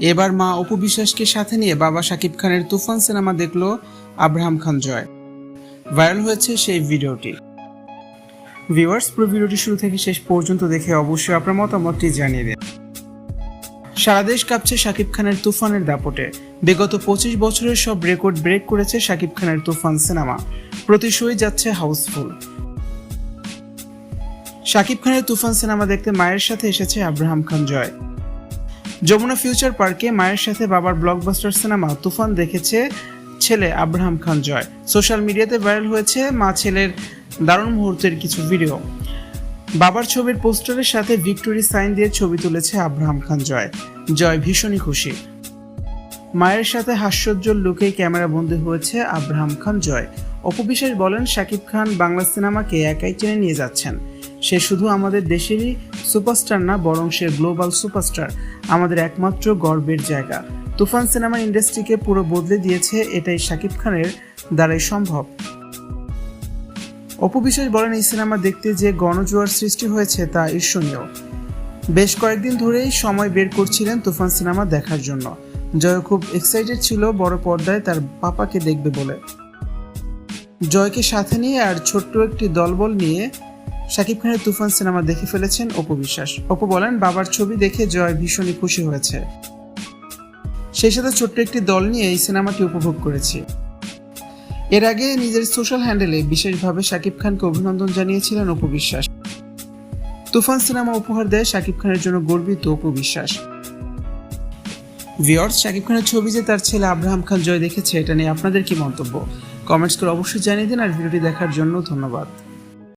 এবার মা অপু বিশ্বাসকে সাথে নিয়ে বাবা শাকিব খানের তুফান সিনেমা দেখল আব্রাহাম খান জয়। ভাইরাল হয়েছে সেই ভিডিওটি। ভিউয়ার্স, পুরো ভিডিওটি শুরু থেকে শেষ পর্যন্ত দেখে অবশ্যই আপনার মতামতটি জানিয়ে দিন। সারা দেশ কাঁপছে শাকিব খানের তুফানের দাপটে। বিগত পঁচিশ বছরের সব রেকর্ড ব্রেক করেছে শাকিব খানের তুফান সিনেমা। প্রতি যাচ্ছে হাউসফুল। শাকিব খানের তুফান সিনেমা দেখতে মায়ের সাথে এসেছে আব্রাহাম খান জয়। যমুনা ফিউচার পার্কে মায়ের সাথে বাবার ব্লকবাস্টার সিনেমা তুফান দেখেছে ছেলে আব্রাহাম খান জয়। সোশ্যাল মিডিয়াতে ভাইরাল হয়েছে মা ছেলের দারুণ মুহূর্তের কিছু ভিডিও বাবার ছবির পোস্টারের সাথে ভিক্টোরি সাইন দিয়ে ছবি তুলেছে আব্রাহাম খান জয়। জয় ভীষণই খুশি। মায়ের সাথে হাস্যোজ্জ্বল লুকেই ক্যামেরা বন্দী হয়েছে আব্রাহাম খান জয়। অপবিশ্বাস বলেন, শাকিব খান বাংলা সিনেমাকে একাই টেনে নিয়ে যাচ্ছেন। সে শুধু আমাদের দেশেরই সুপারস্টার না, বরং সে গ্লোবাল সুপারস্টার, আমাদের একমাত্র গর্বের জায়গা। তুফান সিনেমা ইন্ডাস্ট্রিকে পুরো বদলে দিয়েছে এটাই শাকিব খানের দ্বারাই সম্ভব। অপবিশ্বাস বলেন, এই সিনেমা দেখতে যে গণজোয়ার সৃষ্টি হয়েছে তা ঈর্ষণীয়। বেশ কয়েকদিন ধরেই সময় বের করছিলেন তুফান সিনেমা দেখার জন্য। জয় খুব এক্সাইটেড ছিল, বড় পর্দায় তার পাপাকে দেখবে বলে। জয়কে সাথে নিয়ে আর ছোট্ট একটি দলবল নিয়ে শাকিব খানের তুফান সিনেমা দেখে ফেলেছেন অপু বিশ্বাস। অপু বলেন, বাবার ছবি দেখে জয় ভীষণই খুশি হয়েছে। সেই সাথে ছোট্ট একটি দল নিয়ে এই সিনেমাটি উপভোগ করেছি। এর আগে নিজের সোশ্যাল হ্যান্ডেলে বিশেষভাবে শাকিব খানকে অভিনন্দন জানিয়েছিলেন অপু বিশ্বাস। তুফান সিনেমা উপহার দেয় শাকিব খানের জন্য গর্বিত অপু বিশ্বাস। ভিওর্স শাকিব খানের ছবি যে তার ছেলে আব্রাহাম খান জয় দেখেছে, এটা নিয়ে আপনাদের কি মন্তব্য? কমেন্টস করে অবশ্যই জানিয়ে দিন আর ভিডিওটি দেখার জন্য ধন্যবাদ।